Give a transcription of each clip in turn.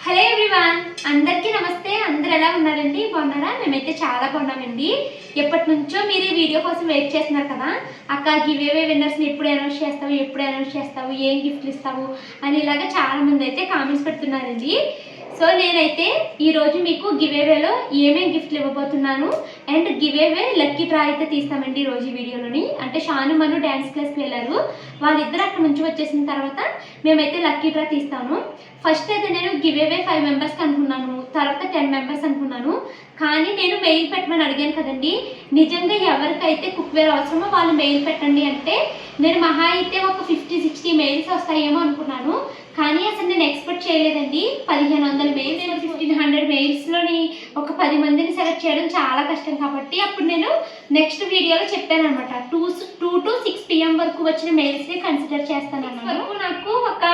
Hello everyone అందరికీ నమస్తే. అందరు ఎలా ఉన్నారండి? బాగున్నారా? మేమైతే చాలా బాగున్నామండి. ఎప్పటి నుంచో మీరు ఈ వీడియో కోసం వెయిట్ చేస్తున్నారు కదా? అక్క గివేవే విన్నర్స్ని ఎప్పుడు అనౌన్స్ చేస్తావు? ఎప్పుడు అనౌన్స్ చేస్తావు? ఏం గిఫ్ట్లు ఇస్తావు? అని ఇలాగా చాలామంది అయితే కామెంట్స్ పెడుతున్నారండి. సో నేనైతే ఈరోజు మీకు గివేవేలో ఏమేమి గిఫ్ట్లు ఇవ్వబోతున్నాను అండ్ గివేవే లక్కీ డ్రా అయితే తీస్తామండి ఈరోజు రోజు ఈ వీడియోలోని. అంటే షాను మను డ్యాన్స్ క్లాస్కి వెళ్ళారు. వాళ్ళిద్దరు అక్కడ నుంచి వచ్చేసిన తర్వాత మేమైతే లక్కీ డ్రా తీస్తాము. ఫస్ట్ అయితే నేను గివేవే ఫైవ్ మెంబర్స్కి అనుకున్నాను. తర్వాత టెన్ మెంబర్స్ అనుకున్నాను. కానీ నేను మెయిల్ పెట్టమని అడిగాను కదండి. నిజంగా ఎవరికైతే కుక్వేర్ అవసరమో వాళ్ళు మెయిల్ పెట్టండి అంటే నేను మహా అయితే ఒక ఫిఫ్టీ సిక్స్టీ మెయిల్స్ వస్తాయేమో అనుకున్నాను. కానీ అసలు నేను ఎక్స్పెక్ట్ చేయలేదండి. పదిహేను వందల మెయిల్స్ నేను ఫిఫ్టీన్ హండ్రెడ్ మెయిల్స్లోని ఒక పది మందిని సెలెక్ట్ చేయడం చాలా కష్టం కాబట్టి అప్పుడు నేను నెక్స్ట్ వీడియోలో చెప్పాను అనమాట two two to six PM వరకు వచ్చిన మెయిల్స్ని కన్సిడర్ చేస్తాను నాకు ఒక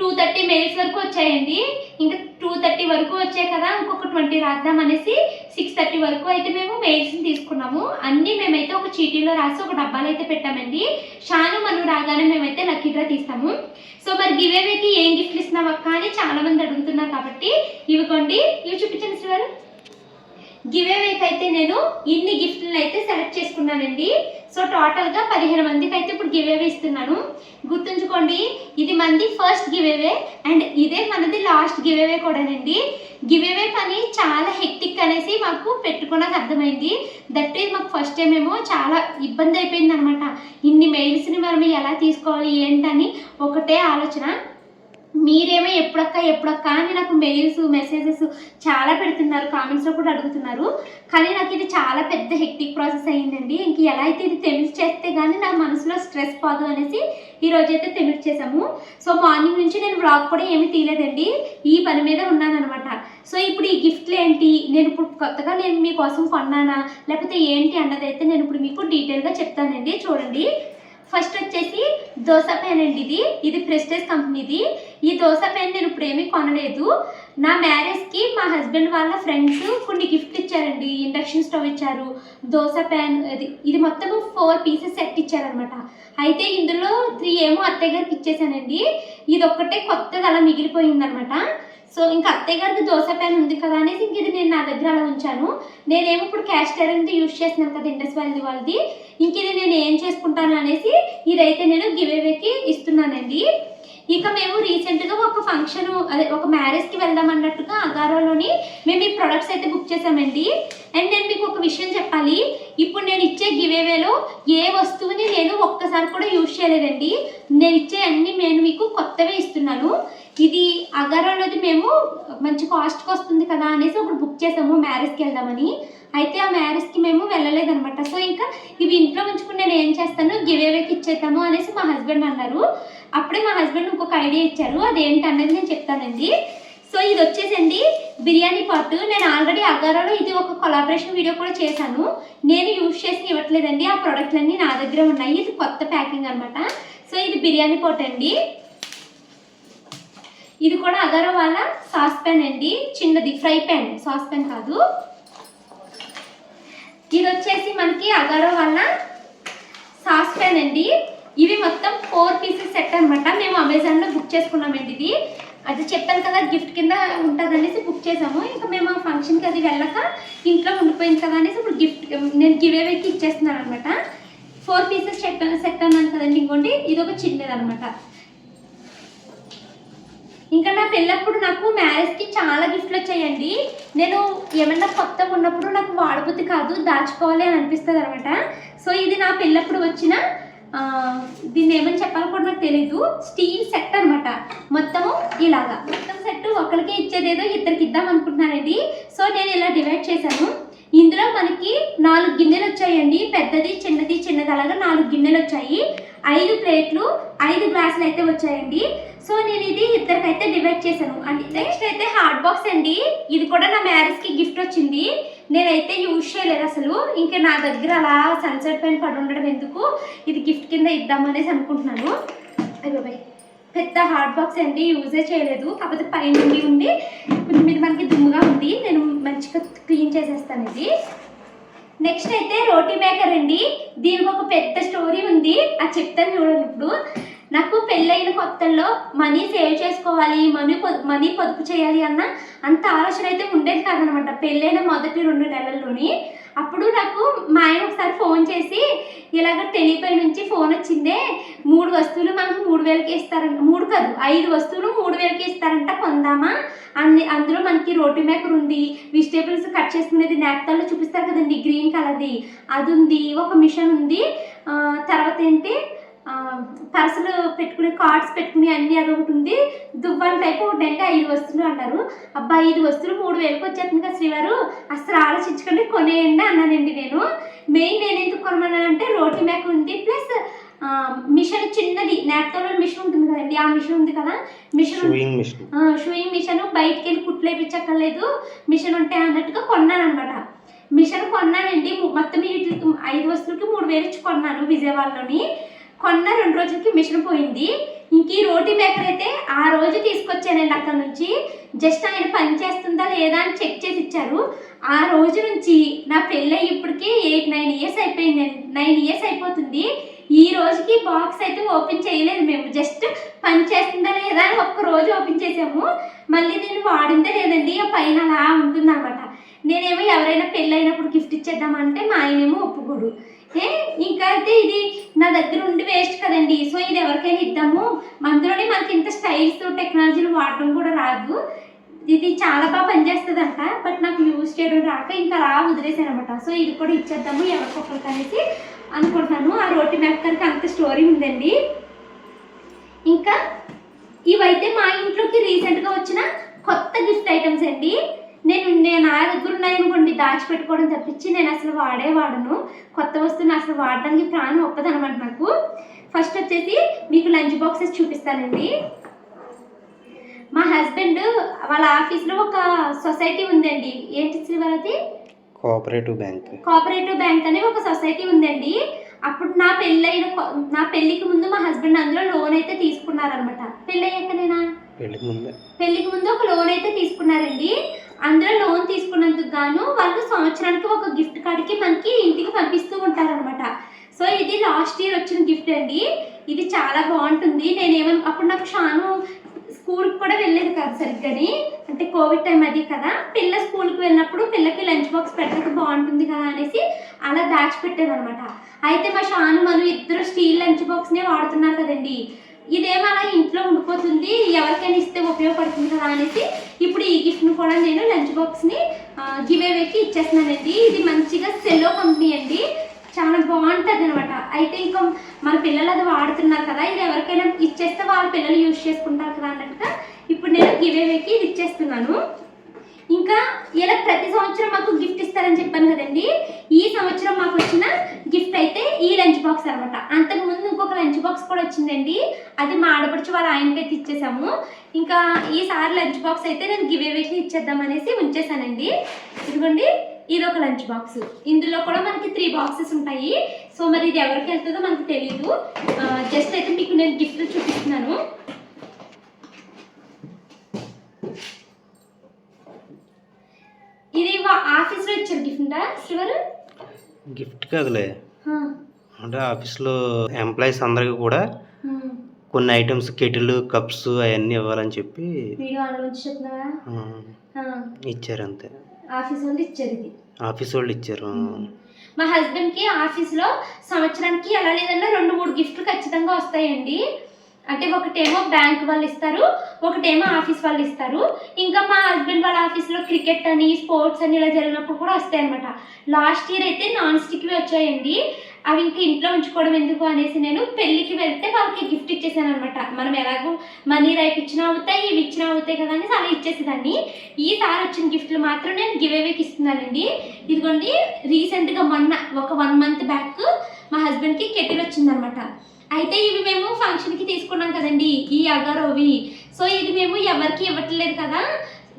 టూ థర్టీ మెయిల్స్ వరకు వచ్చాయండి. ఇంకా టూ థర్టీ వరకు వచ్చాయి కదా ఇంకొక ట్వంటీ రాద్దాం అనేసి సిక్స్ థర్టీ వరకు అయితే మేము మెయిల్స్ని తీసుకున్నాము. అన్నీ మేమైతే ఒక చీటీలో రాసి ఒక డబ్బాలో అయితే పెట్టామండి. షాను మనం రాగానే మేమైతే లక్కీ డ్రా తీస్తాము. సో మరి గివేవేకి ఏం గిఫ్ట్లు ఇస్తున్నావు అక్క అని చాలా మంది అడుగుతున్నారు కాబట్టి ఇవికోండి ఇవి చూపించండి శ్రీ గివేవేకి అయితే నేను ఇన్ని గిఫ్ట్లను అయితే సెలెక్ట్ చేసుకున్నానండి. సో టోటల్గా పదిహేను మందికి అయితే ఇప్పుడు గివేవే ఇస్తున్నాను. గుర్తుంచుకోండి ఇది మంది ఫస్ట్ గివేవే అండ్ ఇదే మనది లాస్ట్ గివేవే కూడానండి. గివేవే పని చాలా హెక్టిక్ అనేసి మాకు పెట్టుకున్నాక అర్థమైంది. దట్ ఈజ్ మాకు ఫస్ట్ టైం ఏమో చాలా ఇబ్బంది అయిపోయింది అనమాట ఇన్ని మెయిల్స్ని మనం ఎలా తీసుకోవాలి ఏంటని ఒకటే ఆలోచన. మీరేమో ఎప్పుడక్క ఎప్పుడక్క అని నాకు మెయిల్స్ మెసేజెస్ చాలా పెడుతున్నారు కామెంట్స్లో కూడా అడుగుతున్నారు. కానీ నాకు ఇది చాలా పెద్ద హెక్టిక్ ప్రాసెస్ అయ్యిందండి. ఇంక ఎలా అయితే ఇది తెలిసి చేస్తే కానీ నా మనసులో స్ట్రెస్ పోదు అనేసి ఈరోజు అయితే తెలిసి చేసాము సో మార్నింగ్ నుంచి నేను బ్లాగ్ కూడా ఏమీ తీయలేదండి. ఈ పని మీద ఉన్నానమాట సో ఇప్పుడు ఈ గిఫ్ట్లు ఏంటి? నేను ఇప్పుడు కొత్తగా నేను మీకోసం కొన్నానా? లేకపోతే ఏంటి అన్నదైతే నేను ఇప్పుడు మీకు డీటెయిల్గా చెప్తానండి. చూడండి. ఫస్ట్ వచ్చేసి దోశ పెన్ అండి ఇది. ఇది ప్రెస్టేజ్ కంపెనీది. ఈ దోశ పెన్ నేను ఇప్పుడు ఏమీ కొనలేదు. నా మ్యారేజ్కి మా హస్బెండ్ వాళ్ళ ఫ్రెండ్స్ కొన్ని గిఫ్ట్ ఇచ్చారండి. ఇండక్షన్ స్టవ్ ఇచ్చారు దోశ ప్యాన్ ఇది ఇది మొత్తం ఫోర్ పీసెస్ సెట్ ఇచ్చారనమాట అయితే ఇందులో త్రీ ఏమో అత్తయ్య గారికి ఇచ్చేసానండి. ఇది ఒక్కటే కొత్తది అలా మిగిలిపోయిందనమాట సో ఇంకా అత్తయ్య గారికి దోశ ప్యాన్ ఉంది కదా అనేసి ఇంక ఇది నేను నా దగ్గర అలా ఉంచాను. నేనేమో ఇప్పుడు క్యాష్ టైరింగ్ది యూజ్ చేస్తున్నాను కదా ఇండస్ వాళ్ళది వాళ్ళది. ఇంక ఇది నేను ఏం చేసుకుంటాను అనేసి ఇదైతే నేను గివేవేకి ఇస్తున్నానండి. ఇక మేము రీసెంట్గా ఒక ఫంక్షన్ అదే ఒక మ్యారేజ్కి వెళ్దాం అన్నట్టుగా అగారోలోని మేము ఈ ప్రొడక్ట్స్ అయితే బుక్ చేసామండి. అండ్ నేను మీకు ఒక విషయం చెప్పాలి. ఇప్పుడు నేను ఇచ్చే గివేవేలో ఏ వస్తువుని నేను ఒక్కసారి కూడా యూజ్ చేయలేదండి. నేను ఇచ్చే అన్ని నేను మీకు కొత్తవే ఇస్తున్నాను. ఇది అగారోలోది మేము మంచి కాస్ట్కి వస్తుంది కదా అనేసి ఒకటి బుక్ చేసాము మ్యారేజ్కి వెళ్దామని. అయితే ఆ మ్యారేజ్కి మేము వెళ్ళలేదనమాట సో ఇంకా ఇవి ఇంట్లో ఉంచుకుని నేను ఏం చేస్తాను? గివేవేకి ఇచ్చేద్దాము అనేసి మా హస్బెండ్ అన్నారు. అప్పుడే మా హస్బెండ్ ఇంకొక ఐడియా ఇచ్చారు. అదేంటి అనేది నేను చెప్తానండి. సో ఇది వచ్చేసండి బిర్యానీ పాట్. నేను ఆల్రెడీ అగారాలో ఇది ఒక కొలాబరేషన్ వీడియో కూడా చేశాను. నేను యూజ్ చేసి ఇవ్వట్లేదండి. ఆ ప్రోడక్ట్లన్నీ నా దగ్గర ఉన్నాయి. ఇది కొత్త ప్యాకింగ్ అనమాట సో ఇది బిర్యానీ పాట్ అండి ఇది కూడా అగారో సాస్ ప్యాన్ అండి. చిన్నది ఫ్రై ప్యాన్ సాస్ ప్యాన్ కాదు. ఇది వచ్చేసి మనకి అగారో వాళ్ళ సాస్ ప్యాన్ అండి. ఇవి మొత్తం ఫోర్ పీసెస్ సెట్ అనమాట మేము అమెజాన్లో బుక్ చేసుకున్నామండి ఇది. అది చెప్పాను కదా గిఫ్ట్ కింద ఉంటుందనేసి బుక్ చేసాము ఇంకా మేము ఆ ఫంక్షన్కి అది వెళ్ళక ఇంట్లో ఉండిపోయింది కదా అనేసి ఇప్పుడు గిఫ్ట్ నేను గివేవేకి ఇచ్చేస్తున్నాను అనమాట ఫోర్ పీసెస్ సెట్ సెట్ అన్నాను కదండి ఇంకోండి ఇది ఒక చిన్నది అనమాట ఇంకా నా పెళ్ళప్పుడు నాకు మ్యారేజ్కి చాలా గిఫ్ట్లు వచ్చాయండి. నేను ఏమన్నా కొత్తగా ఉన్నప్పుడు నాకు వాడబుద్ధి కాదు దాచుకోవాలి అని అనిపిస్తుంది అనమాట. సో ఇది నా పెళ్ళప్పుడు వచ్చిన దీన్ని ఏమని చెప్పాలో కూడా నాకు తెలీదు. స్టీల్ సెట్ అనమాట. మొత్తము ఇలాగా. మొత్తం సెట్ ఒకరికి ఇచ్చేదేదో ఇద్దరికి ఇద్దాం అనుకుంటున్నానండి సో నేను ఇలా డివైడ్ చేశాను. ఇందులో మనకి నాలుగు గిన్నెలు వచ్చాయండి. పెద్దది చిన్నది చిన్నది అలాగా నాలుగు గిన్నెలు వచ్చాయి. ఐదు ప్లేట్లు ఐదు గ్లాసులు అయితే వచ్చాయండి. సో నేను ఇది ఇద్దరికైతే డివైడ్ చేశాను. అండ్ నెక్స్ట్ అయితే హార్డ్ బాక్స్ అండి. ఇది కూడా నా మ్యారేజ్కి గిఫ్ట్ వచ్చింది. నేనైతే యూజ్ చేయలేదు అసలు. ఇంకా నా దగ్గర అలా సన్సెట్ పైన పడి ఉండడం ఎందుకు? ఇది గిఫ్ట్ కింద ఇద్దామనేసి అనుకుంటున్నాను. అయ్యో బాయ్ పెద్ద హార్డ్ బాక్స్ అండి. యూజే చేయలేదు. కాకపోతే పైన ఉండి ఉండి కొంచెం మీద మనకి దుమ్ముగా ఉంది. నేను మంచిగా క్లీన్ చేసేస్తాను ఇది. నెక్స్ట్ అయితే రోటీ మేకర్ అండి. దీనికి ఒక పెద్ద స్టోరీ ఉంది. అది చెప్తాను చూడండి ఇప్పుడు. నాకు పెళ్ళైన కొత్తల్లో మనీ సేవ్ చేసుకోవాలి మనీ మనీ పొదుపు చేయాలి అన్న అంత ఆలోచన అయితే ఉండేది కాదనమాట. పెళ్ళైన మొదటి రెండు నెలల్లోని. అప్పుడు నాకు మా ఆయన ఒకసారి ఫోన్ చేసి ఇలాగ టెలిపై నుంచి ఫోన్ వచ్చిందే మూడు వస్తువులు మనకు మూడు వేలకి ఇస్తారంట మూడు కాదు ఐదు వస్తువులు మూడు వేలకి ఇస్తారంట కొందామా? అన్ని అందులో మనకి రోటీ మేకర్ ఉంది వెజిటేబుల్స్ కట్ చేసుకునేది నాప్తాల్లో చూపిస్తారు కదండి గ్రీన్ కలర్ది అది ఉంది ఒక మిషన్ ఉంది. తర్వాత ఏంటి? పర్సులు పెట్టుకునే కార్డ్స్ పెట్టుకునే అన్ని అది ఒకటి ఉంది. దువ్వన్ టైప్ ఒకటి అంటే ఐదు వస్తువులు అంటారు. అబ్బా ఐదు వస్తువులు మూడు వేలకు వచ్చేస్తుంది కదా శ్రీవారు. అసలు ఆలోచించకండి కొనేయండి అన్నానండి నేను. మెయిన్ నేను ఎందుకు కొనమన్నానంటే రోటీ మేక ఉంది ప్లస్ మిషన్ చిన్నది. నాప్తాలో మిషన్ ఉంటుంది కదండి ఆ మిషన్ ఉంది కదా. Machine sewing machine sewing machine బయటికి వెళ్ళి కుట్లు వేయించక్కర్లేదు మిషన్ ఉంటే అన్నట్టుగా కొన్నాను అనమాట మిషన్ కొన్నానండి. మొత్తం వీటికి ఐదు వస్తువులకి మూడు వేలు ఇచ్చి కొన్నాను విజయవాడలోని. కొన్న రెండు రోజులకి మిషన్ పోయింది. ఇంక ఈ రోటీ మేకర్ అయితే ఆ రోజు తీసుకొచ్చానండి అక్కడ నుంచి. జస్ట్ ఆయన పని చేస్తుందా లేదా అని చెక్ చేసి ఇచ్చారు. ఆ రోజు నుంచి నా పెళ్ళి ఇప్పటికి ఎయిట్ నైన్ ఇయర్స్ అయిపోయింది నైన్ ఇయర్స్ అయిపోతుంది. ఈ రోజుకి బాక్స్ అయితే ఓపెన్ చేయలేదు మేము. జస్ట్ పని చేస్తుందా లేదా అని ఒక్క రోజు ఓపెన్ చేసాము. మళ్ళీ నేను వాడిందే లేదండి ఆ పైన అలా ఉంటుంది అనమాట నేనేమో ఎవరైనా పెళ్ళి అయినప్పుడు గిఫ్ట్ ఇచ్చేద్దామంటే మా ఆయనేమో ఒప్పుకోడు. ఇంకా అయితే ఇది నా దగ్గర ఉండి వేస్ట్ కదండి. సో ఇది ఎవరికైనా ఇద్దాము. అందులోనే మనకి ఇంత స్టైల్స్ టెక్నాలజీలు వాడడం కూడా రాదు. ఇది చాలా బాగా పనిచేస్తుందంట. బట్ నాకు యూజ్ చేయడం రాక ఇంకా అలా వదిలేసాను అనమాట సో ఇది కూడా ఇచ్చేద్దాము ఎవరికొకరికి అనేసి అనుకుంటున్నాను. ఆ రోటి మేకర్కి అంత స్టోరీ ఉందండి. ఇంకా ఇవైతే మా ఇంట్లోకి రీసెంట్గా వచ్చిన కొత్త గిఫ్ట్ ఐటమ్స్ అండి. నేను నేను నా దగ్గర ఉన్నాయనుకోండి. దాచిపెట్టుకోవడం తప్పించి నేను అసలు వాడే వాడను. కొత్త వస్తువుని అసలు వాడడానికి ప్రాణం ఒప్పదనమాట నాకు. ఫస్ట్ వచ్చేసి మీకు లంచ్ బాక్సెస్ చూపిస్తానండి. మా హస్బెండ్ వాళ్ళ ఆఫీస్లో ఒక సొసైటీ ఉందండి. ఏంటి Srivarathi cooperative bank. Cooperative bank అనే ఒక సొసైటీ ఉందండి. అప్పుడు నా పెళ్ళైన నా పెళ్ళికి ముందు మా హస్బెండ్ అందులో లోన్ అయితే తీసుకున్నారనమాట. పెళ్ళయ్యాకనేనా పెళ్ళికి ముందే. పెళ్ళికి ముందు ఒక లోన్ అయితే తీసుకున్నారండి. అందులో లోన్ తీసుకున్నందుకు గాను వాళ్ళు సంవత్సరానికి ఒక గిఫ్ట్ కార్డ్కి మనకి ఇంటికి పంపిస్తూ ఉంటారనమాట సో ఇది లాస్ట్ ఇయర్ వచ్చిన గిఫ్ట్ అండి. ఇది చాలా బాగుంటుంది. నేనేమో అప్పుడు నాకు షాను స్కూల్కి కూడా వెళ్ళేది కాదు సరిగ్గాని. అంటే కోవిడ్ టైం అది కదా. పిల్ల స్కూల్కి వెళ్ళినప్పుడు పిల్లకి లంచ్ బాక్స్ పెట్టక బాగుంటుంది కదా అనేసి అలా దాచిపెట్టాను అనమాట అయితే మా షాను మనం ఇద్దరు స్టీల్ లంచ్ బాక్స్నే వాడుతున్నారు కదండి. ఇదేమో అలా ఇంట్లో ఉండిపోతుంది ఎవరికైనా ఇస్తే ఉపయోగపడుతుంది కదా అనేసి ఇప్పుడు ఈ గిఫ్ట్ని కూడా నేను లంచ్ బాక్స్ని గివ్ అవేకి ఇచ్చేస్తున్నానండి ఇది మంచిగా సెల్లో కంపెనీ అండి. చాలా బాగుంటుంది అనమాట అయితే ఇంకా మన పిల్లలు అది వాడుతున్నారు కదా ఇది ఎవరికైనా ఇచ్చేస్తే వాళ్ళ పిల్లలు యూజ్ చేసుకుంటారు కదా అన్నట్టుగా ఇప్పుడు నేను గివ్ అవేకి ఇది ఇచ్చేస్తున్నాను. ఇంకా ఇలా ప్రతి సంవత్సరం మాకు గిఫ్ట్ ఇస్తారని చెప్పాను కదండి. ఈ సంవత్సరం మాకు వచ్చిన గిఫ్ట్ అయితే ఈ లంచ్ బాక్స్ అనమాట అంతకుముందు ఇంకొక లంచ్ బాక్స్ కూడా వచ్చిందండి. అది మా ఆడపడుచు వాళ్ళ ఆయనకైతే ఇచ్చేసాము ఇంకా ఈసారి లంచ్ బాక్స్ అయితే నేను గివ్ ఇచ్చేద్దాం అనేసి ఉంచేసానండి. ఇదిగోండి ఇది ఒక లంచ్ బాక్స్. ఇందులో కూడా మనకి త్రీ బాక్సెస్ ఉంటాయి. సో మరి ఇది ఎవరికి వెళ్తుందో మనకు తెలియదు జస్ట్ అయితే మీకు నేను గిఫ్ట్ చూపిస్తున్నాను ఇది వా- ఆఫీస్లో ఇచ్చారు గిఫ్ట్ శ్రీవారు గిఫ్ట్ కాదులే. అంటే ఆఫీస్లో ఎంప్లాయీస్ అందరికీ కూడా. కొన్ని ఐటమ్స్ కెటిల్ కప్స్ అవన్నీ ఇవ్వాలని చెప్పి ఇచ్చారు అంతే. ఆఫీస్ వాళ్ళు ఇచ్చారు ఇది. ఆఫీస్ వాళ్ళు ఇచ్చారు మా హస్బెండ్కి ఆఫీస్లో సంవత్సరానికి ఎలా లేదన్నా రెండు మూడు గిఫ్ట్లు ఖచ్చితంగా వస్తాయండి. అంటే ఒకటేమో బ్యాంక్ వాళ్ళు ఇస్తారు ఒకటేమో ఆఫీస్ వాళ్ళు ఇస్తారు. ఇంకా మా హస్బెండ్ వాళ్ళ ఆఫీస్లో క్రికెట్ అని స్పోర్ట్స్ అని ఇలా జరిగినప్పుడు కూడా వస్తాయి అనమాట లాస్ట్ ఇయర్ అయితే నాన్ స్టిక్వి వచ్చాయండి. అవి ఇంకా ఇంట్లో ఉంచుకోవడం ఎందుకు అనేసి నేను పెళ్ళికి వెళ్తే వాళ్ళకి గిఫ్ట్ ఇచ్చేసాను అనమాట మనం ఎలాగో మనీ రైప్ ఇచ్చినా అవుతాయి ఇవి ఇచ్చినా అవుతాయి కదా అనేసి అలా ఇచ్చేసేదాన్ని. ఈసారి వచ్చిన గిఫ్ట్లు మాత్రం నేను గివ్ అవేకి ఇస్తున్నానండి. ఇదిగోండి రీసెంట్గా మొన్న ఒక వన్ మంత్ బ్యాక్ మా హస్బెండ్కి కెటిల్ వచ్చిందనమాట అయితే ఇవి మేము ఫంక్షన్కి తీసుకున్నాం కదండి ఈ అగారోవి సో ఇది మేము ఎవరికి ఇవ్వట్లేదు కదా?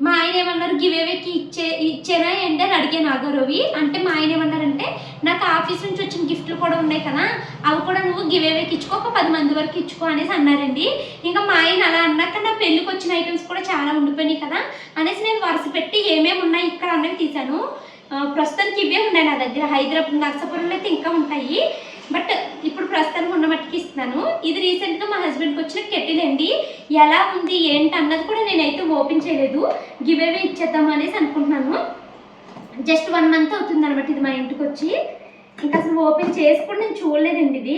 మా ఆయన ఏమన్నారు గివ్ అవేకి ఇచ్చే ఇచ్చేనా ఏంటి? అని అడిగాను అగారోవి అంటే మా ఆయన ఏమన్నారంటే నాకు ఆఫీస్ నుంచి వచ్చిన గిఫ్ట్లు కూడా ఉన్నాయి కదా అవి కూడా నువ్వు గివ్ అవేకి ఇచ్చుకో ఒక పది మంది వరకు ఇచ్చుకో అనేసి అన్నారండి. ఇంకా మా ఆయన అలా అన్నాక నా పెళ్ళికి వచ్చిన ఐటమ్స్ కూడా చాలా ఉండిపోయినాయి కదా అనేసి నేను వరుస పెట్టి ఏమేమి ఉన్నాయి ఇక్కడ అన్నవి తీశాను. ప్రస్తుతానికి ఇవే ఉన్నాయి నా దగ్గర. హైదరాబాద్ నర్సాపురంలో అయితే ఇంకా ఉంటాయి. బట్ ఇప్పుడు ప్రస్తుతానికి ఉన్న మట్టుకి ఇస్తున్నాను. ఇది రీసెంట్గా మా హస్బెండ్కి వచ్చిన కెటిల్ అండి. ఎలా ఉంది ఏంటి అన్నది కూడా నేనైతే ఓపెన్ చేయలేదు. గివ్ అవే ఇచ్చేద్దాం అనేసి అనుకుంటున్నాను. జస్ట్ వన్ మంత్ అవుతుంది అనమాట ఇది మా ఇంటికి వచ్చి. ఇంకా అసలు ఓపెన్ చేసి కూడా నేను చూడలేదండి ఇది.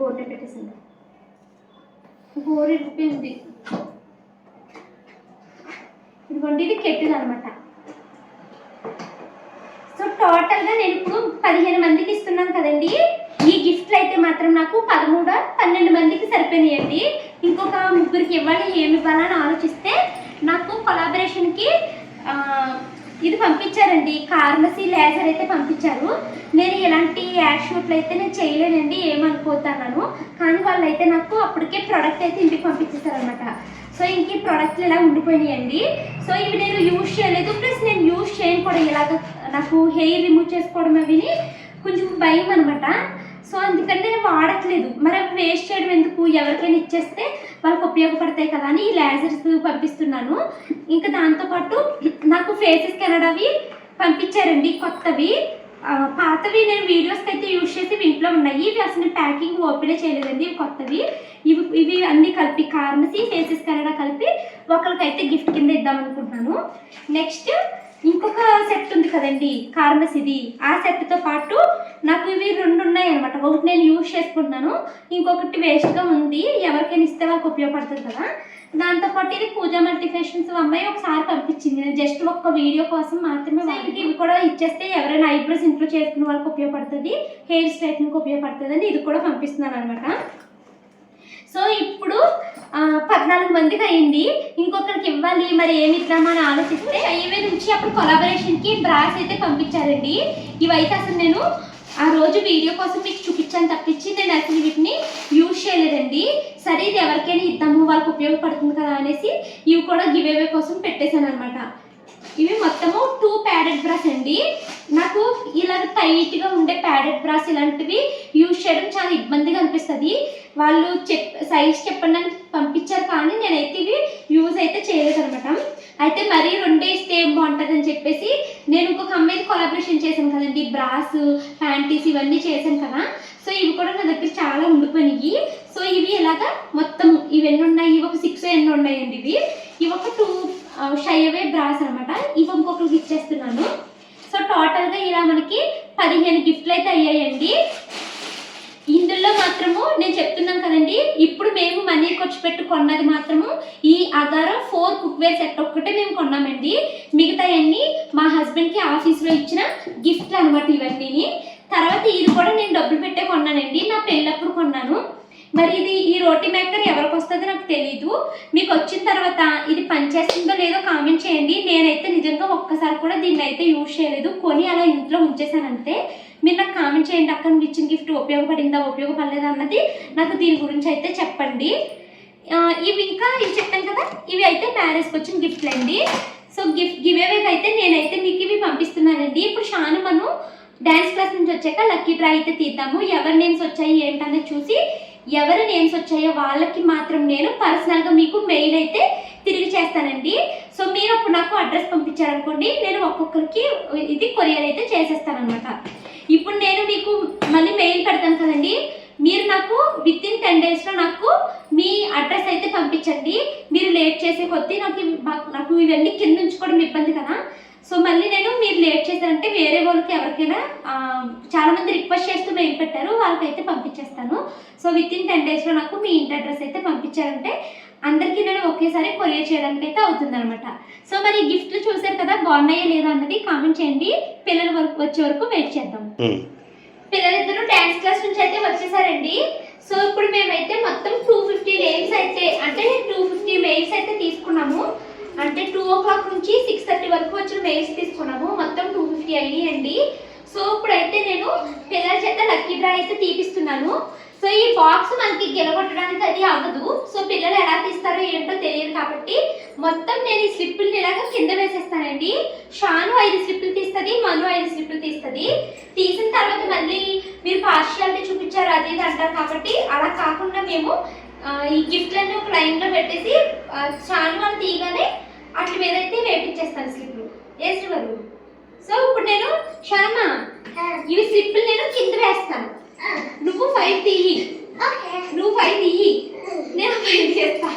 గోల్డెన్ పెట్టేసింది. బోర్ ఇది ఇదిగోండి ఇది కెటిల్ అనమాట సో టోటల్గా నేను ఇప్పుడు పదిహేను మందికి ఇస్తున్నాను కదండి. ఈ గిఫ్ట్లు అయితే మాత్రం నాకు పదమూడు పన్నెండు మందికి సరిపోయినాయండి. ఇంకొక ముగ్గురికి ఇవ్వాలి ఏమి ఇవ్వాలని ఆలోచిస్తే నాకు కొలాబరేషన్కి ఇది పంపించారండి. కార్మసీ లేజర్ అయితే పంపించారు. నేను ఇలాంటి యాడ్ షూట్లు అయితే నేను చేయలేనండి ఏమనుకోతాను కానీ వాళ్ళు అయితే నాకు అప్పటికే ప్రోడక్ట్ అయితే ఇంటికి పంపించేశారనమాట సో ఇంక ఈ ప్రోడక్ట్లు ఇలా ఉండిపోయినాయండి? సో ఇవి నేను యూజ్ చేయలేదు. ప్లస్ నేను యూజ్ చేయను కూడా ఇలాగ నాకు హెయిర్ రిమూవ్ చేసుకోవడం అవిని కొంచెం భయం అనమాట సో అందుకని నేను వాడట్లేదు. మరి అవి వేస్ట్ చేయడం ఎందుకు? ఎవరికైనా ఇచ్చేస్తే వాళ్ళకి ఉపయోగపడతాయి కదా అని ఈ లేజర్స్ పంపిస్తున్నాను. ఇంకా దాంతోపాటు నాకు ఫేసెస్ కెనడావి పంపించారండి కొత్తవి. పాతవి నేను వీడియోస్కి అయితే యూజ్ చేసి వీటిలో ఇంట్లో ఉన్నాయి. ఇవి అసలు ప్యాకింగ్ ఓపెనే చేయలేదండి ఇవి కొత్తవి. ఇవి ఇవి అన్నీ కలిపి కార్మసీ ఫేసెస్ కెనడా కలిపి ఒకరికైతే గిఫ్ట్ కింద ఇద్దాం అనుకుంటున్నాను. నెక్స్ట్ ఇంకొక సెట్ ఉంది కదండి కార్మసీది ఆ సెట్తో పాటు నాకు ఇవి రెండు అనమాట ఒకటి నేను యూజ్ చేసుకుంటున్నాను ఇంకొకటి వేస్ట్గా ఉంది. ఎవరికైనా ఇస్తే వాళ్ళకి ఉపయోగపడుతుంది కదా. దాంతోపాటు ఇది పూజా మల్టిఫేషన్స్ అమ్మాయి ఒకసారి పంపించింది. నేను జస్ట్ ఒక్క వీడియో కోసం మాత్రమే వాళ్ళకి ఇవి కూడా ఇచ్చేస్తే ఎవరైనా ఐబ్రోస్ ఇంట్లో చేసుకునే వాళ్ళకి ఉపయోగపడుతుంది హెయిర్ స్ట్రైట్నింగ్కి ఉపయోగపడుతుంది అని ఇది కూడా పంపిస్తున్నాను అనమాట సో ఇప్పుడు పద్నాలుగు మందికి అయింది. ఇంకొకరికి ఇవ్వాలి. మరి ఏమి ఇద్దామని ఆలోచిస్తే హైవే నుంచి అప్పుడు కొలాబరేషన్కి బ్రాస్ అయితే పంపించారండి. ఇవైతే అసలు నేను ఆ రోజు వీడియో కోసం మీకు చూపించాను తప్పించి నేను అసలు వీటిని యూజ్ చేయలేదండి. సరే ఇది ఎవరికైనా ఇద్దాము వాళ్ళకి ఉపయోగపడుతుంది కదా అనేసి ఇవి కూడా గివ్ అవే కోసం పెట్టేశాను అనమాట ఇవి మొత్తము టూ ప్యాడెడ్ బ్రష్ అండి. నాకు ఇలా టైట్గా ఉండే ప్యాడెడ్ బ్రష్ ఇలాంటివి యూజ్ చేయడం చాలా ఇబ్బందిగా అనిపిస్తుంది. వాళ్ళు చెప్ సైజ్ చెప్పండి పంపించారు కానీ నేనైతే ఇవి యూజ్ అయితే చేయలేదు అనమాట అయితే మరీ రెండే ఇస్తే ఏం బాగుంటుంది అని చెప్పేసి నేను ఇంకొక అమ్మాయిని కొలాబరేషన్ చేశాను కదండి బ్రాస్ ప్యాంటీస్ ఇవన్నీ చేశాను కదా. సో ఇవి కూడా నా దగ్గర చాలా ఉండిపోయినాయి. సో ఇవి ఇలాగా మొత్తం ఇవన్నీ ఉన్నాయి ఇవి ఒక సిక్స్ ఎన్ని ఉన్నాయండి ఇవి. ఇవి ఒక టూ షైవే బ్రాస్ అనమాట ఇవి ఇంకొకరికి ఇచ్చేస్తున్నాను. సో టోటల్గా ఇలా మనకి పదిహేను గిఫ్ట్లు అయితే అయ్యాయండి. ఇందులో మాత్రము నేను చెప్తున్నాను కదండి ఇప్పుడు మేము మనీ ఖర్చు పెట్టి కొన్నది మాత్రము ఈ అగారో ఫోర్ కుక్వేర్ సెట్ ఒక్కటే మేము కొన్నామండి. మిగతా అన్ని మా హస్బెండ్కి ఆఫీస్లో ఇచ్చిన గిఫ్ట్లు అనమాట ఇవన్నీ తర్వాత ఇది కూడా నేను డబ్బులు పెట్టే కొన్నానండి నా పెళ్ళప్పుడు కొన్నాను. మరి ఇది ఈ రోటీ మేకర్ ఎవరికి వస్తుందో నాకు తెలీదు. మీకు వచ్చిన తర్వాత ఇది పనిచేస్తుందో లేదో కామెంట్ చేయండి. నేనైతే నిజంగా ఒక్కసారి కూడా దీన్ని అయితే యూజ్ చేయలేదు. కొని అలా ఇంట్లో ఉంచేసానంతే మీరు నాకు కామెంట్ చేయండి అక్కడ మీకు ఇచ్చిన గిఫ్ట్ ఉపయోగపడిందా ఉపయోగపడలేదా అన్నది నాకు దీని గురించి అయితే చెప్పండి. ఇవి ఇంకా ఇవి చెప్పాను కదా ఇవి అయితే మ్యారేజ్కి వచ్చిన గిఫ్ట్లు అండి. సో గిఫ్ట్ గివ్ అవేకి అయితే నేనైతే మీకు ఇవి పంపిస్తున్నానండి. ఇప్పుడు షాను మనం డ్యాన్స్ క్లాస్ నుంచి వచ్చాక లక్కీ డ్రా అయితే తీద్దాము. ఎవరి నేమ్స్ వచ్చాయి ఏంటనేది చూసి ఎవరి నేమ్స్ వచ్చాయో వాళ్ళకి మాత్రం నేను పర్సనల్గా మీకు మెయిల్ అయితే తిరిగి చేస్తానండి. సో మీరు అప్పుడు నాకు అడ్రస్ పంపించారనుకోండి నేను ఒక్కొక్కరికి ఇది కొరియర్ అయితే చేసేస్తానమాట ఇప్పుడు నేను మీకు మళ్ళీ మెయిల్ పెడతాను కదండి. మీరు నాకు విత్ ఇన్ టెన్ డేస్లో నాకు మీ అడ్రస్ అయితే పంపించండి. మీరు లేట్ చేసే కొద్దీ నాకు నాకు ఇవన్నీ కింద ఉంచుకోవడం ఇబ్బంది కదా. సో మళ్ళీ నేను మీరు లేట్ చేశారంటే వేరే వాళ్ళకి ఎవరికైనా చాలామంది చాలా మంది రిక్వెస్ట్ చేస్తూ మెయిల్ పెట్టారు. వాళ్ళకైతే పంపించేస్తాను. సో విత్ ఇన్ టెన్ డేస్లో నాకు మీ ఇంటి అడ్రస్ అయితే పంపించారంటే అందరికీ నేను ఒకేసారి కొరియర్ చేయడానికి అయితే అవుతుంది అనమాట సో మరి గిఫ్ట్లు చూసారు కదా బాగున్నాయా లేదా అన్నది కామెంట్ చేయండి. పిల్లల వరకు వచ్చే వరకు వెయిట్ చేద్దాం. పిల్లలిద్దరూ డ్యాన్స్ క్లాస్ నుంచి అయితే వచ్చేసారండి. సో ఇప్పుడు మేమైతే మొత్తం టూ ఫిఫ్టీ నేమ్స్ అయితే అంటే టూ ఫిఫ్టీ మెయిల్స్ అయితే తీసుకున్నాము. అంటే టూ ఓ క్లాక్ నుంచి సిక్స్ థర్టీ వరకు వచ్చిన మెయిల్స్ తీసుకున్నాము. మొత్తం టూ ఫిఫ్టీ అయ్యాయండి. సో ఇప్పుడైతే నేను పిల్లల చేత లక్కీ డ్రా అయితే తీపిస్తున్నాను. సో ఈ బాక్స్ మనకి గెలగొట్టడానికి అది అవ్వదు. సో పిల్లలు ఎలా తీస్తారో ఏంటో తెలియదు కాబట్టి మొత్తం నేను ఈ స్లిప్పుల్ని ఇలాగా కింద వేసేస్తానండి. షాను ఐదు స్లిప్పులు తీస్తుంది మను ఐదు స్లిప్పులు తీస్తుంది. తీసిన తర్వాత మళ్ళీ మీరు పార్షియాలిటీ చూపించారు అది అంటారు కాబట్టి అలా కాకుండా మేము ఈ గిఫ్ట్లన్నీ ఒక లైన్లో పెట్టేసి షాను వాళ్ళు తీయగానే అట్ల మీద అయితే వేపించేస్తాను స్లిప్లు వేసి గారు సో ఇప్పుడు నేను శర్మ ఇవి స్లిప్లు నేను కింద వేస్తాను. నువ్వు ఫైవ్ తీయి నువ్వు ఫైవ్ తీయి నేను ఫైవ్ చేస్తా.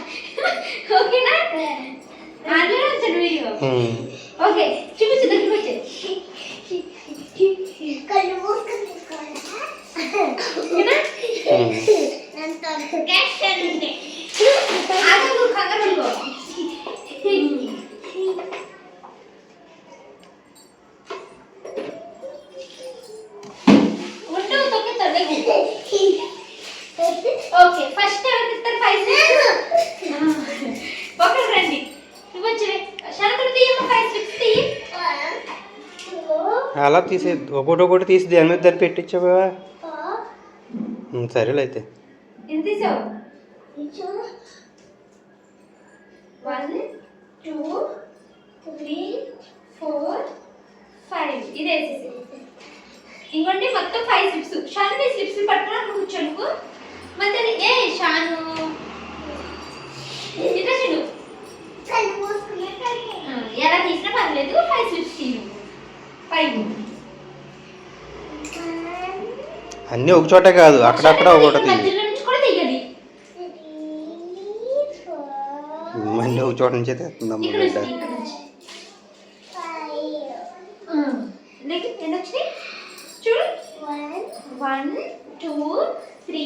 ఓకేనా? అందులో వచ్చాను వీడియో. ఉమ్. ఓకే. చూపించు దగ్గరికి వచ్చే కళ్ళు తీసే ఒకటి ఒకటి తీసి దాని మీద దాన్ని పెట్టించావా సరేలే అయితే. ఇంకోటి మొత్తం ఫైవ్ స్లిప్స్ షాను నీ స్లిప్స్ పట్టుకుని అక్కడ కూర్చో నువ్వు మధ్య ఏ షాను ఇట్లా చూడు కళ్ళు మూసుకునే ఆ, ఎలా తీసినా పర్లేదు ఫైవ్ స్లిప్స్ తీయు ఫైవ్ అన్నీ ఒక చోటే కాదు అక్కడక్కడ ఒకటి. మళ్ళీ ఒక చోట నుంచే తెస్తుందమ్మ బిడ్డ one two three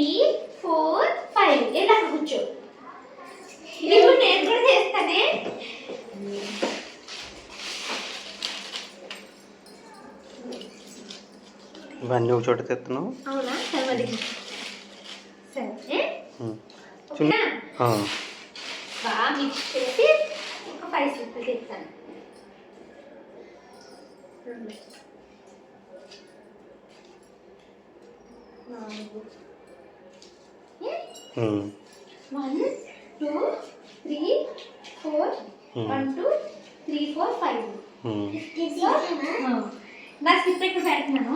four five. ఇలా కూర్చో. ఇప్పుడు నేను కూడా చేస్తానే. ఇవన్నీ ఒక చోట తెస్తున్నావు సరే. ఓకేనా. బాగా మిక్స్ చేసి ఒక ఫైవ్ స్లిప్లు తెస్తాను రెండు. నాలుగు. One two three four. One two three four five. ఉమ్. నా స్లిప్ పెడుతున్నాను.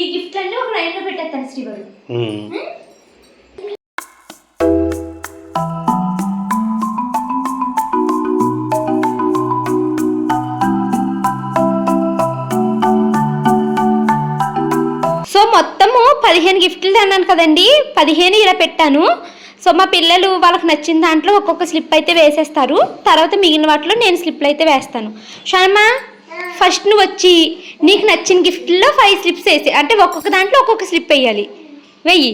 ఈ గిఫ్ట్ అన్ని ఒక లైన్లో పెట్టేస్తాను శ్రీవారు. సో మొత్తము పదిహేను గిఫ్ట్లు అన్నాను కదండి. పదిహేను ఇలా పెట్టాను. సో మా పిల్లలు వాళ్ళకి నచ్చిన దాంట్లో ఒక్కొక్క స్లిప్ అయితే వేసేస్తారు. తర్వాత మిగిలిన వాటిలో నేను స్లిప్లు అయితే వేస్తాను. షర్మ ఫస్ట్ నువ్వు వచ్చి నీకు నచ్చిన గిఫ్ట్లో ఫైవ్ స్లిప్స్ వేసి అంటే ఒక్కొక్క దాంట్లో ఒక్కొక్క స్లిప్ వేయాలి. వెయ్యి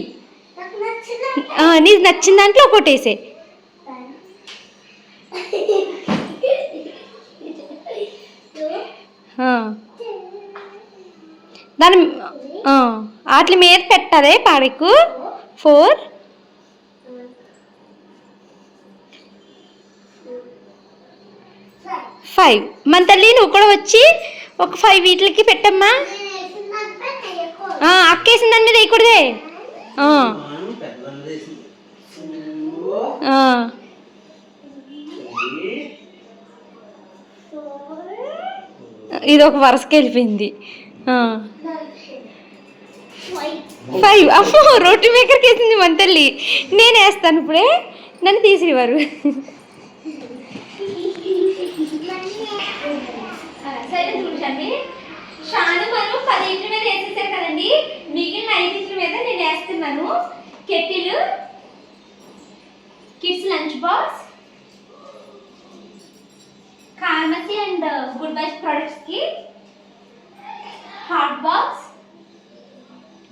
నీకు నచ్చిన దాంట్లో ఒకటి వేసే. దాని వాటి మీద పెట్టాలి పాడకు ఫోర్ ఫైవ్ మన తల్లి నువ్వు కూడా వచ్చి ఒక ఫైవ్ వీటికి పెట్టమ్మా. ఆ, అక్కేసిన దాని మీద వేయకూడదే ఇది ఒక వరుసకి వెళ్ళిపోయింది. ఫైవ్ అమ్మో రోటీ మేకర్కి వేసింది మన తల్లి. నేను వేస్తాను ఇప్పుడే. నన్ను తీసివారు సరే చూడండి. షాను మనం పది ఇంటి మీద వేసేసారు కదండి. మిగిలిన ఐదు ఇంటి మీద నేను వేస్తున్నాను. Kettle kids lunch box pharmacy and good vibes ప్రొడక్ట్స్కి hot box.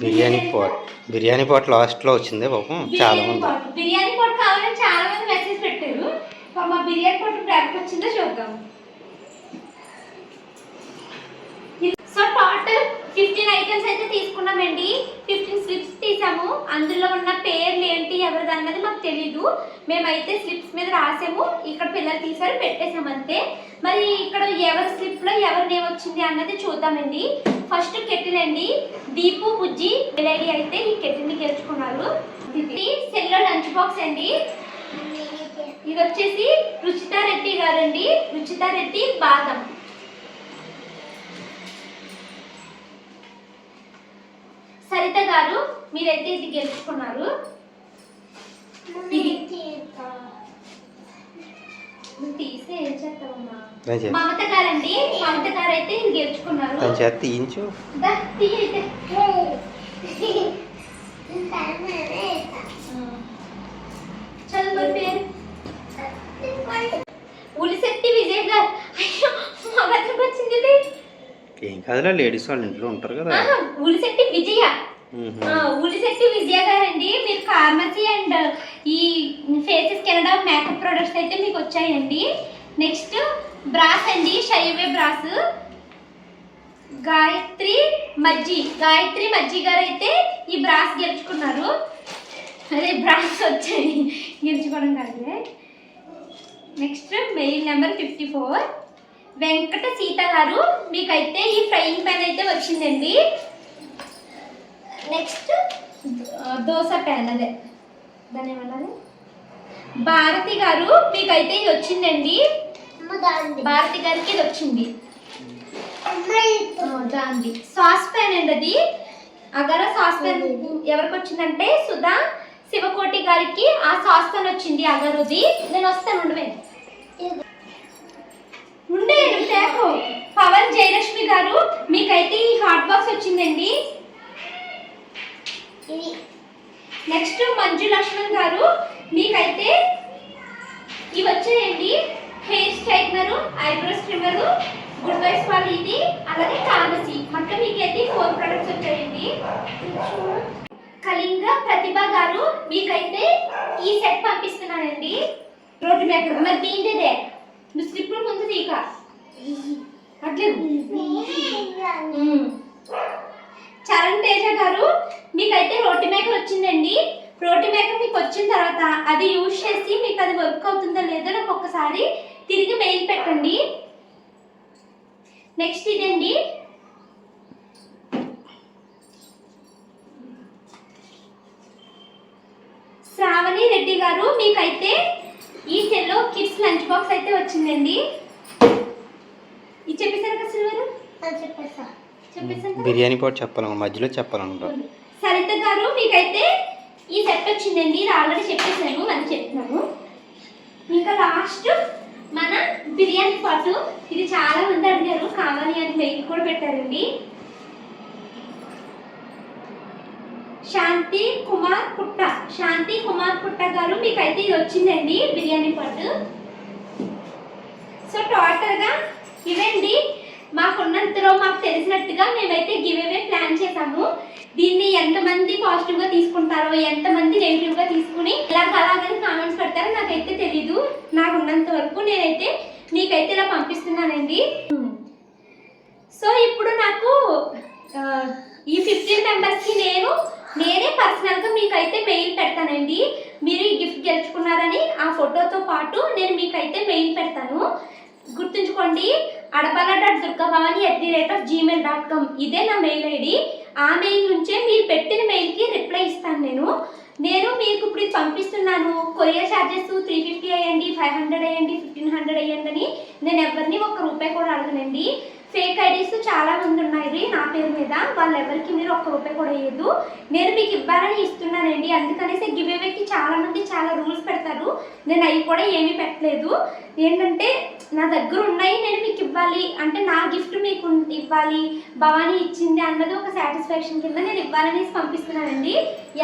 Biryani pot biryani pot లాస్ట్లో వచ్చింది పాపం చాలా మంది బిర్యానీ పాట్ కావాలని చాలా మంది మెసేజ్ పెట్టారు. మా బిర్యానీ పాట్ ఇప్పుడు వచ్చిందో చూద్దాం సో టోటల్ ఫిఫ్టీన్ ఐటమ్స్ అయితే తీసుకున్నామండి. ఫిఫ్టీన్ స్లిప్స్ తీసాము. అందులో ఉన్న పేర్లు ఏంటి ఎవరిది అన్నది మాకు తెలీదు. మేమైతే స్లిప్స్ మీద రాసాము. ఇక్కడ పిల్లలు తీసారు పెట్టేసాము అంతే. మరి ఇక్కడ ఎవరి స్లిప్లో ఎవరి నేమ్ వచ్చింది అన్నది చూద్దామండి. ఫస్ట్ కెటిల్ అండి. దీపు బుజ్జి లేడీ అయితే ఈ కెటిల్ని గెలుచుకున్నారు. ఇది సెల్లో లంచ్ బాక్స్ అండి. ఇది వచ్చేసి రుచితారెడ్డి గారు గారండి. రుచితా రెడ్డి బాదం. సరిత గారు మీరైతే ఇది గెలుచుకున్నారు తీసి ఏం చేస్తావమ్మా? మమత గారండి. మమత గారు అయితే. ఇది గెలుచుకున్నారు తీయించు తీయి అయితే. ఈసారి నేనే వేస్తా. చదువు మరి పేరు ఇంకోటి ఉలిశెట్టి విజయ్ గారు అయ్యో మగత్రికి వచ్చింది ఇది. ఏం కాదులే లేడీస్ వాళ్ళ ఇంట్లో ఉంటారు కదా. ఉలిశెట్టి విజయ. ఉలిశెట్టి విజయ గారండి. మీరు ఫార్మసీ అండ్ ఈ ఫేసెస్ కెనడా మేకప్ ప్రొడక్ట్స్ అయితే మీకు వచ్చాయండి. నెక్స్ట్ బ్రాస్ అండి షైవే బ్రాస్. గాయత్రి మజ్జి. గాయత్రి మజ్జి గారు అయితే ఈ బ్రాస్ గెలుచుకున్నారు. అదే బ్రాస్ వచ్చాయి. గెలుచుకోవడం కాదులే. Next mail number fifty four. Venkata Sita గారు మీకైతే ఈ ఫ్రైయింగ్ ప్యాన్ అయితే వచ్చిందండి. నెక్స్ట్ దోశ ప్యాన్ అదే. దాన్ని ఏమన్నారు భారతి గారు మీకైతే ఇది వచ్చిందండి. భారతి గారికి ఇది వచ్చింది. దాంది. సాస్ ప్యాన్ అండి అది. అగర సాస్ ప్యాన్ ఎవరికి వచ్చిందంటే సుధా శివకోటి గారికి ఆ సాస్ ప్యాన్ వచ్చింది అగరుది. నేను వస్తాను ఉండవే ఉండే తేకు. పవన్ జయలక్ష్మి గారు మీకైతే ఈ హాట్ బాక్స్ వచ్చిందండి. నెక్స్ట్ మంజు లక్ష్మణ్ గారు మీకైతే ఇవి వచ్చాయండి. Hair straightener eyebrows trimmer good vibes వాళ్ళు ఇది అలాగే ఫార్మసీ మొత్తం మీకైతే ఫోర్ ప్రొడక్ట్స్ వచ్చాయండి. కళింగ ప్రతిభ గారు మీకైతే ఈ సెట్ పంపిస్తున్నానండి. రోడ్డు మేకర్ మరి దీంటిదే నువ్వు స్లిప్ ముందు తీక అట్లే చరణ్ తేజ గారు మీకైతే రోటి మేకర్ వచ్చిందండి. రోటి మేకర్ మీకు వచ్చిన తర్వాత అది యూజ్ చేసి మీకు అది వర్క్ అవుతుందో లేదో నాకు ఒక్కసారి తిరిగి మెయిల్ పెట్టండి. నెక్స్ట్ ఇదండి. శ్రావణి రెడ్డి గారు మీకు లంచ్ బాక్స్ అయితే వచ్చిందండి. ఇది చెప్పేశారు కదా సిల్వర్? బిర్యానీ పాటు చెప్పాలి మధ్యలో చెప్పాలనుకో సరిత గారు మీకైతే ఈ సెట్ వచ్చిందండి. ఇది ఆల్రెడీ చెప్పేసాను మళ్ళీ చెప్తున్నాను. ఇంకా లాస్ట్ మన బిర్యానీ పాటు ఇది చాలా మంది అడిగారు కావాలి అని మెయిల్ కూడా పెట్టారండి. శాంతి కుమార్ పుట్ట శాంతి కుమార్ పుట్ట గారు మీకైతే ఇది వచ్చిందండి బిర్యానీ పాటు. సో టోటల్గా ఇవండి మాకున్నంతలో మాకు తెలిసినట్టుగా మేమైతే గివ్ అవే ప్లాన్ చేశాము దీన్ని ఎంతమంది పాజిటివ్గా తీసుకుంటారో ఎంతమంది నెగిటివ్గా తీసుకుని ఇలాగ అలాగని కామెంట్స్ పెడతారో నాకైతే తెలీదు. నాకు ఉన్నంత వరకు నేనైతే మీకైతే ఇలా పంపిస్తున్నానండి. Hmm. సో ఇప్పుడు నాకు ఈ ఫిఫ్టీన్ మెంబర్స్కి నేను నేనే పర్సనల్గా మీకైతే మెయిల్ పెడతానండి. మీరు ఈ గిఫ్ట్ గెలుచుకున్నారని ఆ ఫోటోతో పాటు నేను మీకైతే మెయిల్ పెడతాను. గుర్తుంచుకోండి Adapala dot Durgabhavani at the rate of Gmail dot com. ఇదే నా మెయిల్ ఐడి. ఆ మెయిల్ నుంచే మీరు పెట్టిన మెయిల్కి రిప్లై ఇస్తాను నేను. నేను మీకు ఇప్పుడు పంపిస్తున్నాను. కొరియర్ ఛార్జెస్ త్రీ ఫిఫ్టీ అయ్యండి ఫైవ్ హండ్రెడ్ అయ్యండి ఫిఫ్టీన్ హండ్రెడ్ అయ్యండి అని నేను ఎవరిని ఒక్క రూపాయి కూడా అడగనండి. ఫేక్ ఐడీస్ చాలా మంది ఉన్నాయి. నా పేరు మీద వాళ్ళు ఎవరికి మీరు ఒక్క రూపాయి కూడా వేయదు నేను మీకు ఇవ్వాలని ఇస్తున్నానండి. అందుకనేసి గివ్ అవేకి చాలా మంది చాలా రూల్స్ పెడతారు. నేను అవి కూడా ఏమీ పెట్టలేదు. ఏంటంటే నా దగ్గర ఉన్నాయి నేను మీకు ఇవ్వాలి. అంటే నా గిఫ్ట్ మీకు ఇవ్వాలి. భవానీ ఇచ్చింది అన్నది ఒక సాటిస్ఫాక్షన్ కింద నేను ఇవ్వాలని పంపిస్తున్నానండి.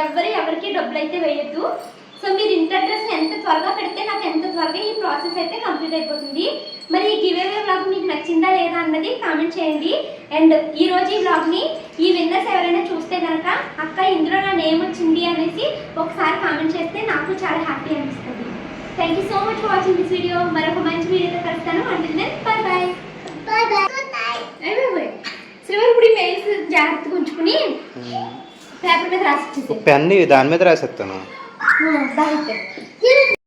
ఎవరు ఎవరికి డబ్బులు అయితే వేయద్దు. సో మీరు ఇంటి అడ్రస్ ఎంత త్వరగా పెడితే నాకు ఎంత త్వరగా ఈ ప్రాసెస్ అయితే కంప్లీట్ అయిపోతుంది. మరి ఈ గివ్ అవే వ్లాగ్ మీకు నచ్చిందా లేదా అన్నది కామెంట్ చేయండి. అండ్ ఈ రోజు ఈ వ్లాగ్ని ఈ విన్నర్స్ ఎవరైనా చూస్తే కనుక అక్క ఇందులో నా నేమ్ వచ్చింది అనేసి ఒకసారి కామెంట్ చేస్తే నాకు చాలా హ్యాపీ అనిపిస్తుంది. Thank you so much for watching this video మరొక మంచి వీడియోతో కలుస్తాను. అంటే బాయ్ బాయ్ బాయ్ బాయ్ శ్రీవారి ఇప్పుడు ఈ మెయిల్స్ జాగ్రత్తగా ఉంచుకుని పేపర్ మీద రాసి పెన్ దాని మీద రాసేస్తాను. బాయ్